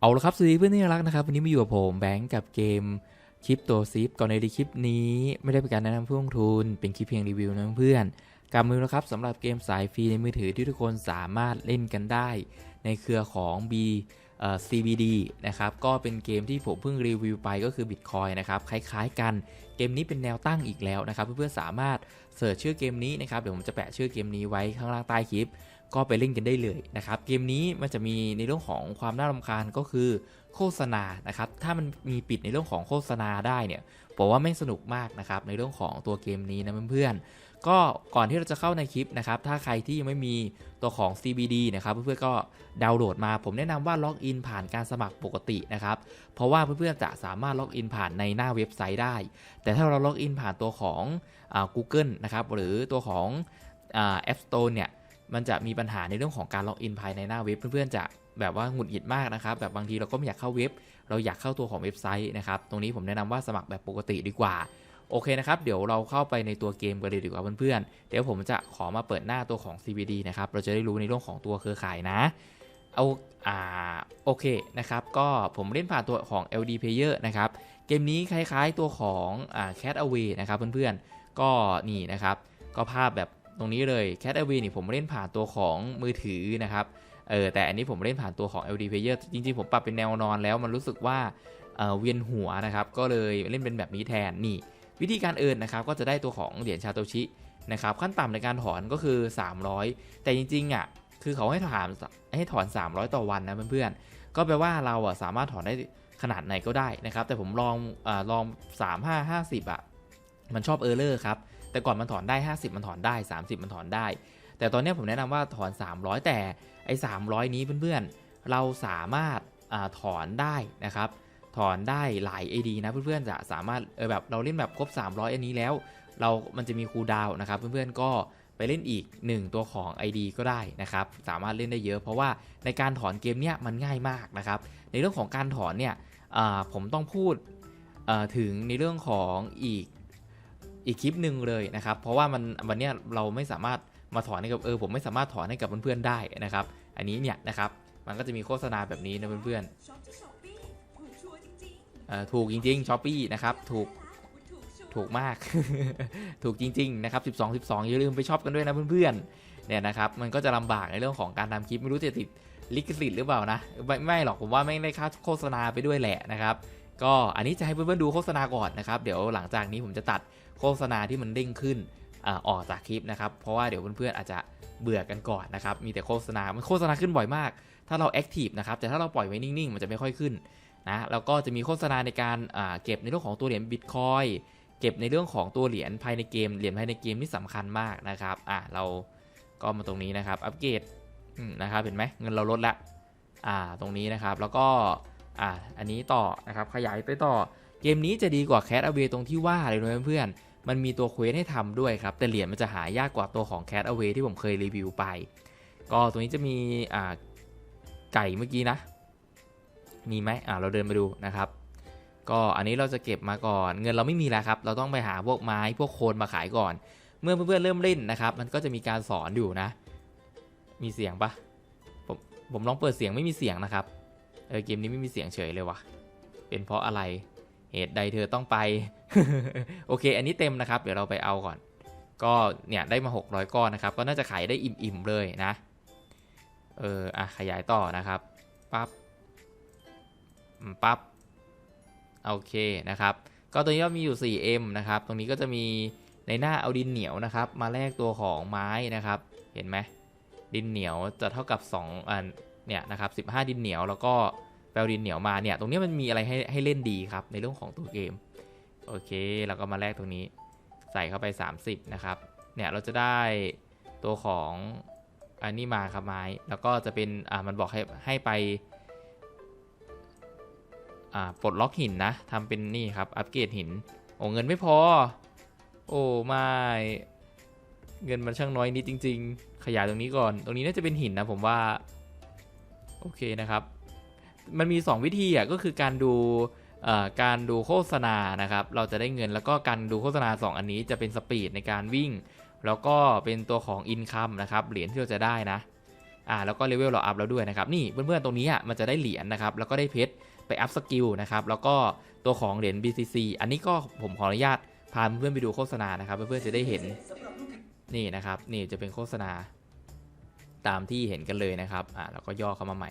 เอาละครับสวัสดีเพื่อนที่รักนะครับ วันนี้มาอยู่กับผมแบงค์กับเกมคลิปตัวซิปก่อนในคลิปนี้ไม่ได้เป็นการแนะนำผู้ลงทุน เป็นคลิปเพียงรีวิวนะเพื่อนกลับมือแล้วครับสำหรับเกมสายฟรีในมือถือที่ทุกคนสามารถเล่นกันได้ ในเครือของ B เอ่อ CBD นะครับก็เป็นเกมที่ผมเพิ่งรีวิวไปก็คือ Bitcoin นะครับคล้ายๆกันเกมนี้เป็นแนวตั้งอีกแล้วนะครับเพื่อนๆสามารถเสิร์ชชื่อเกมนี้นะครับเดี๋ยวผมจะแปะชื่อเกมนี้ไว้ข้างล่างใต้คลิป ก็ไปเล่นกันได้เลยนะครับเกมนี้มันจะมีในเรื่องของความน่ารำคาญก็คือโฆษณานะครับถ้ามันมีปิดในเรื่องของโฆษณาได้เนี่ยผมว่าไม่สนุกมากนะครับในเรื่องของตัวเกมนี้นะเพื่อนๆก็ก่อนที่เราจะเข้าในคลิปนะครับถ้าใครที่ยังไม่มีตัวของ CBD นะครับเพื่อนๆก็ดาวน์โหลดมาผมแนะนำว่าล็อกอินผ่านการสมัครปกตินะครับเพราะว่าเพื่อนๆจะสามารถล็อกอินผ่านในหน้าเว็บไซต์ได้ แต่ถ้าเราล็อกอินผ่านตัวของอ่า Google นะครับหรือตัวของอ่า App Store เนี่ย มันจะมีปัญหาในเรื่องของการล็อกอินภายในหน้าเว็บเพื่อนๆจะแบบว่าหงุดหงิดมากนะครับ แบบบางทีเราก็ไม่อยากเข้าเว็บ เราอยากเข้าตัวของเว็บไซต์นะครับ ตรงนี้ผมแนะนำว่าสมัครแบบปกติดีกว่า โอเคนะครับ เดี๋ยวเราเข้าไปในตัวเกมกันเลยดีกว่าเพื่อนๆ เดี๋ยวผมจะขอมาเปิดหน้าตัวของ CBD นะครับ เราจะได้รู้ในเรื่องของตัวเครือข่ายนะ เอาอ่าโอเคนะครับ ก็ผมเล่นผ่านตัวของ LD Player นะครับ เกมนี้คล้ายๆตัวของอ่า Cat Away นะครับเพื่อนๆ ก็นี่นะครับ ก็ภาพแบบ ตรงนี้เลย Cat Away นี่ผมเล่นผ่านตัวของมือถือนะครับเออแต่อันนี้ผมเล่นผ่านตัวของ LD Player จริงๆ ผมปรับเป็นแนวนอนแล้วมันรู้สึกว่าเเวียนหัวนะครับ ก็เลยเล่นเป็นแบบนี้แทนนี่ วิธีการเอินนะครับ ก็จะได้ตัวของเหรียญชาโตชินะครับ ขั้นต่ำในการถอนก็คือ 300 แต่จริงๆอะคือเขาให้ถอนให้ถอน 300 ต่อวันนะเพื่อนๆ ก็แปลว่าเราอะสามารถถอนได้ขนาดไหนก็ได้นะครับ แต่ผมลองอลอง 3 5 50อะมันชอบเออร์เลอร์ครับ แต่ก่อนมันถอนได้ 50 มันถอนได้ 30 มันถอนได้ แต่ตอนนี้ผมแนะนำว่าถอน 300 แต่ไอ้300 นี้เพื่อนๆ เราสามารถอถอนได้นะครับ ถอนได้หลาย AD นะเพื่อนๆจะสามารถเออแบบเราเล่นแบบครบ 300 อันนี้แล้ว เรามันจะมีคูลดาวน์นะครับ เพื่อนๆก็ไปเล่นอีก 1 ตัวของ ID ก็ได้นะครับ สามารถเล่นได้เยอะเพราะว่าในการถอนเกมเนี้ยมันง่ายมากนะครับ ในเรื่องของการถอนเนี่ยผมต้องพูดถึงในเรื่องของอีก อีกคลิปหนึ่งเลยนะครับ เพราะว่ามันวันนี้เราไม่สามารถมาถอนให้กับเออผมไม่สามารถถอนให้กับเพื่อนๆได้นะครับ อันนี้เนี่ยนะครับมันก็จะมีโฆษณาแบบนี้นะเพื่อนๆถูกจริงๆช้อปปี้นะครับถูกถูกมาก ถูกจริง ๆ นะครับ 12 12 อย่าลืมไปช็อปกันด้วยนะเพื่อนๆ เนี่ยนะครับ มันก็จะลำบากในเรื่องของการทำคลิป ไม่รู้จะติดลิขสิทธิ์หรือเปล่านะ ไม่ไม่หรอกผมว่าไม่ได้ค่าโฆษณาไปด้วยแหละนะครับ ก็อันนี้จะให้เพื่อนๆดูโฆษณาก่อนนะครับ เดี๋ยวหลังจากนี้ผมจะตัดโฆษณาที่มันเด้งขึ้นออกจากคลิปนะครับ เพราะว่าเดี๋ยวเพื่อนๆอาจจะเบื่อกันก่อนนะครับ มีแต่โฆษณา มันโฆษณาขึ้นบ่อยมาก ถ้าเราแอคทีฟนะครับ แต่ถ้าเราปล่อยไว้นิ่งๆ มันจะไม่ค่อยขึ้นนะ แล้วก็จะมีโฆษณาในการเก็บในเรื่องของตัวเหรียญบิตคอยเก็บในเรื่องของตัวเหรียญภายในเกม เหรียญภายในเกมนี่สำคัญมากนะครับ อะเราก็มาตรงนี้นะครับ อัปเกรดนะครับ เห็นไหมเงินเราลดละ อ่า ตรงนี้นะครับ แล้วก็ อ่าอันนี้ต่อนะครับขยายไปต่อเกมนี้จะดีกว่าแคทอเวตรงที่ว่าเลยนะเพื่อนมันมีตัวเควสให้ทำด้วยครับ แต่เหรียญมันจะหายากกว่าตัวของ Cat Away ที่ผมเคยรีวิวไป ก็ตรงนี้จะมีอ่าไก่เมื่อกี้นะ มีไหมอ่าเราเดินมาดูนะครับก็อันนี้เราจะเก็บมาก่อนเงินเราไม่มีแล้วครับ เราต้องไปหาพวกไม้พวกโคนมาขายก่อน เมื่อเพื่อนๆเริ่มเล่นนะครับ มันก็จะมีการสอนอยู่นะ มีเสียงปะผมผมลองเปิดเสียงไม่มีเสียงนะครับ เออเกมนี้ไม่มีเสียงเฉยเลยวะเป็นเพราะอะไรเหตุใดเธอต้องไป โอเค อันนี้เต็มนะครับ เดี๋ยวเราไปเอาก่อน ก็เนี่ยได้มา 600 ก้อนนะครับ ก็น่าจะขายได้อิ่มๆเลยนะ เอออะขยายต่อนะครับปับ๊บปับ๊บโอเคนะครับ ก็ตัวนี้ก็มีอยู่ 4M นะครับ ตรงนี้ก็จะมีในหน้าเอาดินเหนียวนะครับ มาแลกตัวของไม้นะครับ เห็นไหมดินเหนียวจะเท่ากับ2อัน เนี่ยนะครับ15 ดินเหนียวแล้วก็แปลดินเหนียวมาเนี่ยตรงนี้มันมีอะไรให้ให้เล่นดีครับในเรื่องของตัวเกมโอเคแล้วก็มาแลกตรงนี้ใส่เข้าไป 30 นะครับเนี่ยเราจะได้ตัวของอันนี้มาครับไม้แล้วก็จะเป็นอ่ามันบอกให้ให้ไปอ่าปลดล็อกหินนะทำเป็นนี่ครับอัปเกรดหินโอ้เงินไม่พอ โอ้ไม่เงินมันช่างน้อยนิดจริง ๆ ขยายตรงนี้ก่อน ตรงนี้น่าจะเป็นหินนะผมว่า โอเคนะครับ มันมี 2 วิธีอะก็คือการดูการดูโฆษณานะครับ เราจะได้เงินแล้วก็การดูโฆษณา 2 อันนี้จะเป็นสปีดในการวิ่ง แล้วก็เป็นตัวของอินคัมนะครับเหรียญที่เราจะได้นะอ่าแล้วก็เลเวลเราอัพแล้วด้วยนะครับนี่เพื่อนๆตรงนี้อะมันจะได้เหรียญนะครับแล้วก็ได้เพชรไปอัพสกิลนะครับแล้วก็ตัวของเหรียญ BCC อันนี้ก็ผมขออนุญาตพาเพื่อนๆไปดูโฆษณานะครับเพื่อนๆจะได้เห็นนี่นะครับนี่จะเป็นโฆษณา ตามที่เห็นกันเลยนะครับอ่าแล้วก็ย่อเข้ามาใหม่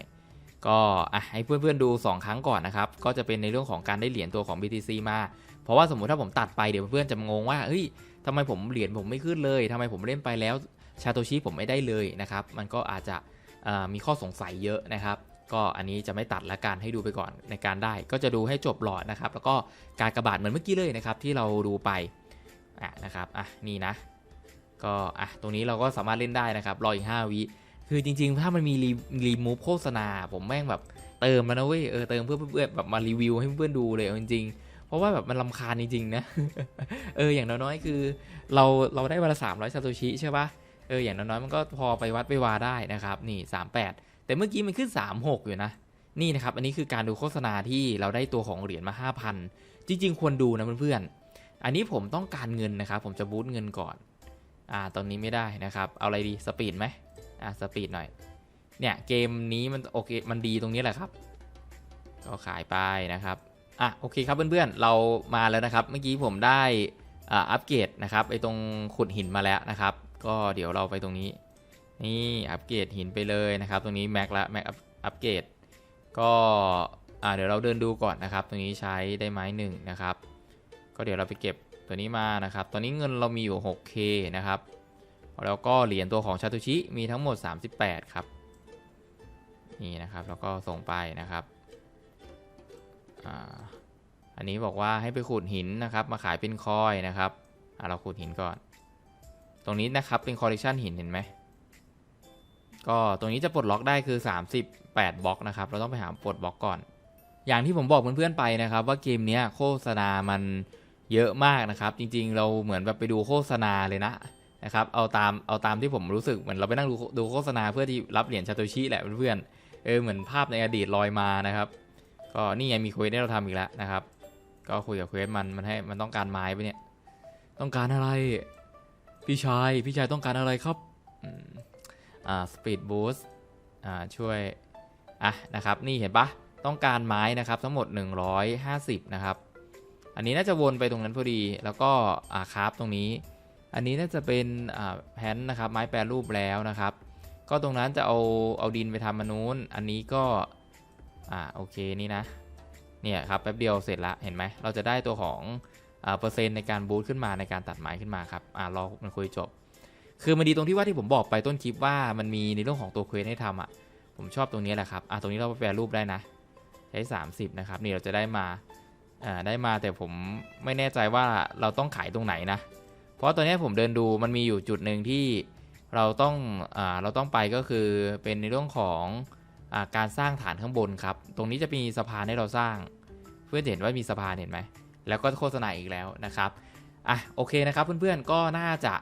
ก็อะให้เพื่อนๆดู 2 ครั้งก่อนนะครับก็จะเป็นในเรื่องของการได้เหรียญตัวของ BTC มา เพราะว่าสมมุติถ้าผมตัดไปเดี๋ยวเพื่อนๆจะงงว่าเฮ้ยทำไมผมเหรียญผมไม่ขึ้นเลยทำไมผมเล่นไปแล้วชาโตชิผมไม่ได้เลยนะครับมันก็อาจจะอ่ามีข้อสงสัยเยอะนะครับก็อันนี้จะไม่ตัดละกันให้ดูไปก่อนในการได้ ก็จะดูให้จบหลอดนะครับ แล้วก็การกระบาดเหมือนเมื่อกี้เลยนะครับที่เราดูไปอะนะครับอะนี่นะ ก็อะตรงนี้เราก็สามารถเล่นได้นะครับรออีก 5 วิ คือจริง ๆ ถ้ามันมีรีรีมูฟโฆษณา ผมแม่งแบบเติมแล้วนะเว้ยเออเติมเพื่อเพื่อนๆแบบมารีวิวให้เพื่อนๆดูเลยจริงๆ เพราะว่าแบบมันลำคาญจริงๆนะ เอออย่างน้อยๆคือ เราเราได้วันละสามร้อยซาโตชิใช่ปะเอออย่างน้อยๆมันก็พอไปวัดไปวาได้นะครับนี่38แปดแต่เมื่อกี้มันขึ้น36อยู่นะนี่นะครับอันนี้คือการดูโฆษณาที่เราได้ตัวของเหรียญมา 5,000 จริง ๆ ควรดูนะเพื่อนๆ อันนี้ผมต้องการเงินนะครับ ผมจะบูตเงินก่อน อ่าตอนนี้ไม่ได้นะครับ เอาอะไรดี สปีดไหม อ่าสปีดหน่อย เนี่ยเกมนี้มันโอเคมันดีตรงนี้แหละครับ ก็ขายไปนะครับอะโอเคครับเพื่อนๆ เรามาแล้วนะครับ เมื่อกี้ผมได้อ่าอัปเกรดนะครับไอตรงขุดหินมาแล้วนะครับ ก็เดี๋ยวเราไปตรงนี้ นี่อัปเกรดหินไปเลยนะครับ ตรงนี้แม็กละแม็กอัปเกรดก็อ่าเดี๋ยวเราเดินดูก่อนนะครับ ตรงนี้ใช้ได้ไม้หนึ่งนะครับ ก็เดี๋ยวเราไปเก็บตัวนี้มานะครับ ตอนนี้เงินเรามีอยู่ 6k นะครับ แล้วก็เหรียญตัวของชาตุชิมีทั้งหมด 38 ครับ นี่นะครับ แล้วก็ส่งไปนะครับออันนี้บอกว่าให้ไปขุดหินนะครับ มาขายเป็นคอยนะครับเราขุดหินก่อน ตรงนี้นะครับเป็นคอลเลคชันหินเห็นไหมก็ตรงนี้จะปลดล็อกได้คือ 38บล็อกนะครับ เราต้องไปหาปลดบล็อกก่อน อย่างที่ผมบอกเพื่อนๆไปนะครับ ว่าเกมเนี้ยโฆษณามันเยอะมากนะครับ จริงๆ เราเหมือนแบบไปดูโฆษณาเลยนะ นะครับเอาตามเอาตามที่ผมรู้สึกเหมือนเราไปนั่งดูดูโฆษณาเพื่อที่รับเหรียญชาโตชิแหละเพื่อนเออเหมือนภาพในอดีตลอยมานะครับก็นี่ไงมีเควสให้เราทำอีกแล้วนะครับ ก็คุยกับเควสมันมันให้มันต้องการไม้ไปะเนี่ย ต้องการอะไร พี่ชายพี่ชายต้องการอะไรครับอ่าสปีดบูสต์อ่าช่วยอะนะครับ นี่เห็นปะต้องการไม้นะครับทั้งหมด 150 นะครับ อันนี้น่าจะวนไปตรงนั้นพอดีแล้วก็อ่าคราฟตรงนี้ อันนี้น่าจะเป็นอ่าแพนนะครับไม้แปรรูปแล้วนะครับ ก็ตรงนั้นจะเอาเอาดินไปทำมานู้นอันนี้ก็อ่าโอเคนี่นะเนี่ยครับแป๊บเดียวเสร็จละเห็นไหมเราจะได้ตัวของอ่าเปอร์เซ็นต์ในการบูตขึ้นมาในการตัดไม้ขึ้นมาครับอ่ารอมันคุยจบ คือมันดีตรงที่ว่าที่ผมบอกไปต้นคลิปว่ามันมีในเรื่องของตัวเควสให้ทำอะผมชอบตรงนี้แหละครับอะตรงนี้เราไปแปรรูปได้นะ ใช้ 30 นะครับ นี่เราจะได้มาอ่าได้มาแต่ผมไม่แน่ใจว่าเราต้องขายตรงไหนนะ เพราะตอนนี้ผมเดินดูมันมีอยู่จุดหนึ่งที่เราต้องอ่าเราต้องไปก็คือเป็นในเรื่องของอาการสร้างฐานข้างบนครับ ตรงนี้จะมีสะพานให้เราสร้าง เพื่อนเห็นว่ามีสะพานเห็นไหม แล้วก็โฆษณาอีกแล้วนะครับ อะโอเคนะครับเพื่อนๆก็น่าจะ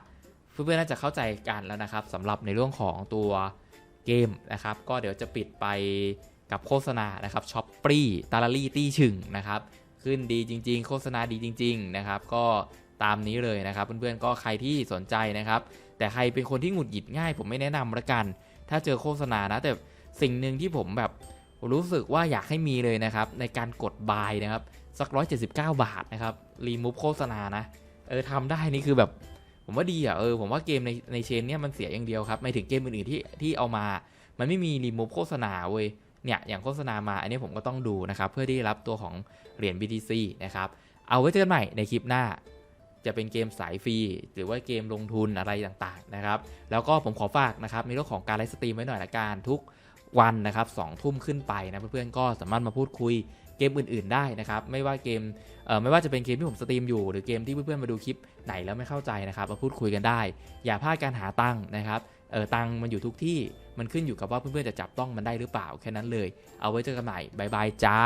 เพื่อนๆน่าจะเข้าใจกันแล้วนะครับสำหรับในเรื่องของตัวเกมนะครับ ก็เดี๋ยวจะปิดไปกับโฆษณานะครับช้อปปรีตาลารี่ตี้ชึงนะครับ ขึ้นดีจริง ๆ โฆษณาดีจริง ๆ นะครับ ก็ ตามนี้เลยนะครับ เพื่อนๆก็ใครที่สนใจนะครับ แต่ใครเป็นคนที่หงุดหงิดง่าย ผมไม่แนะนำละกัน ถ้าเจอโฆษณานะแต่สิ่งหนึ่งที่ผมแบบรู้สึกว่าอยากให้มีเลยนะครับ ในการกดบายนะครับสัก179บาทนะครับรีมูฟโฆษณานะเออทำได้นี่คือแบบ ผมว่าดีอะเออผมว่าเกมในในเชนเนี่ยมันเสียอย่างเดียวครับไม่ถึงเกมอื่นๆที่ที่เอามา มันไม่มีรีมูฟโฆษณาเว้ยเนี่ยอย่างโฆษณามาอันนี้ผมก็ต้องดูนะครับ เพื่อที่รับตัวของเหรียญ BTC นะครับ เอาไว้เจอกันใหม่ในคลิปหน้า จะเป็นเกมสายฟรี หรือว่าเกมลงทุนอะไรต่างๆนะครับ แล้วก็ผมขอฝากนะครับในเรื่องของการไลฟ์สตรีมไว้หน่อยละกันทุกวันนะครับสองทุ่มขึ้นไปนะเพื่อนๆก็สามารถมาพูดคุยเกมอื่นๆได้นะครับ ไม่ว่าเกมเอ่อไม่ว่าจะเป็นเกมที่ผมสตรีมอยู่ หรือเกมที่เพื่อนๆมาดูคลิปไหนแล้วไม่เข้าใจนะครับมาพูดคุยกันได้ อย่าพลาดการหาตังค์นะครับเออตังค์มันอยู่ทุกที่มันขึ้นอยู่กับว่าเพื่อนๆจะจับต้องมันได้หรือเปล่าแค่นั้นเลย เอาไว้เจอกันใหม่บายบายจ้า